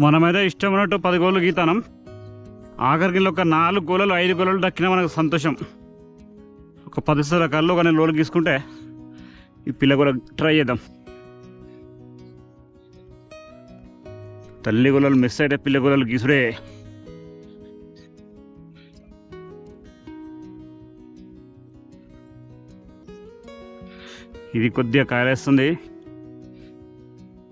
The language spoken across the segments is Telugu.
మనమైతే ఇష్టం ఉన్నట్టు పది గోళ్ళు గీతానం. ఆఖరికి ఒక నాలుగు గోళలు ఐదు గోళలు దక్కినా మనకు సంతోషం. ఒక పది రకాల్లో కానీ లోలు గీసుకుంటే ఈ పిల్ల కూడా ట్రై చేద్దాం. తల్లి గొల్లలు మిస్ అయితే పిల్ల గొల్లలు గీసుడే. ఇది కొద్దిగా కాయలేస్తుంది.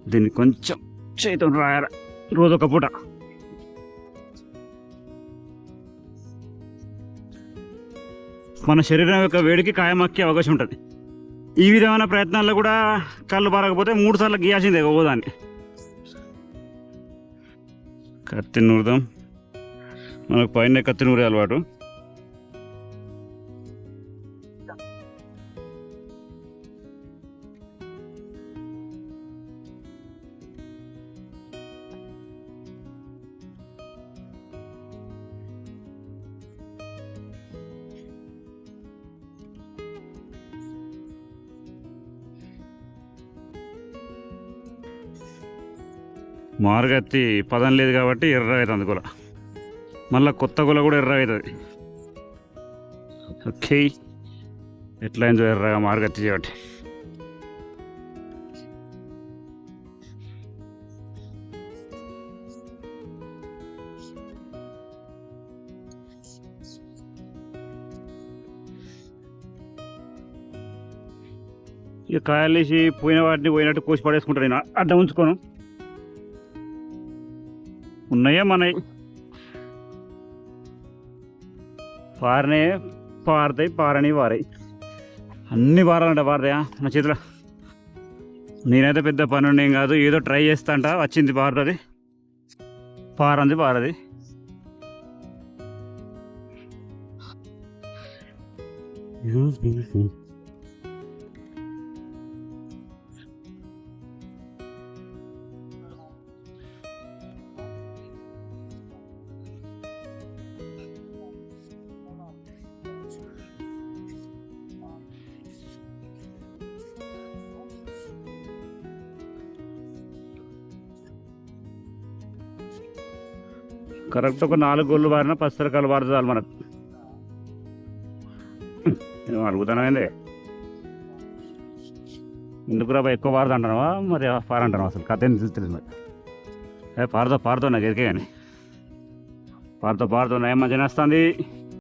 దీన్ని కొంచెం చేతం రాయరా రోజు ఒక పూట. మన శరీరం యొక్క వేడికి కాయమక్కే అవకాశం ఉంటుంది. ఈ విధమైన ప్రయత్నాల్లో కూడా కళ్ళు పారకపోతే మూడు సార్లు గీయాల్సిందే ఓదాన్ని కత్తి నూరుదాం. మనకు పైన కత్తి నూరే అలవాటు. మారుగత్తి పదం లేదు కాబట్టి ఎర్ర అవుతుంది గుల మళ్ళీ కొత్త గుల కూడా ఎర్ర అవుతుంది ఓకే. ఎట్లా అయిందో ఎర్రగా మారుగత్తి చేయబట్టి. ఇక కాయలు వేసి పోయిన వాటిని పోయినట్టు కోసి పడేసుకుంటాను నేను. అడ్డం ఉంచుకోను. ఉన్నాయా మనవి పారనే పారుతాయి పారని పారాయి అన్ని పారాలంట పారతాయా నా చేతిలో నేనైతే పెద్ద పని ఏం కాదు ఏదో ట్రై చేస్తా అంట వచ్చింది పారుతుంది పారంది పారది కరెక్ట్ ఒక నాలుగు గోళ్ళు బారిన పది రకాలు పారుతుంది చాలు మనకు. ఏం అడుగుతానైంది ఎందుకు రా ఎక్కువ పారదు అంటున్నావా? మరి పారంటున్నావా అసలు? కథ ఏం తెలుస్తుంది మరి ఏ పారుతో పారుతో నాకు ఎరికే కానీ పారుతో పారుతో ఏం మంచిగా వస్తుంది?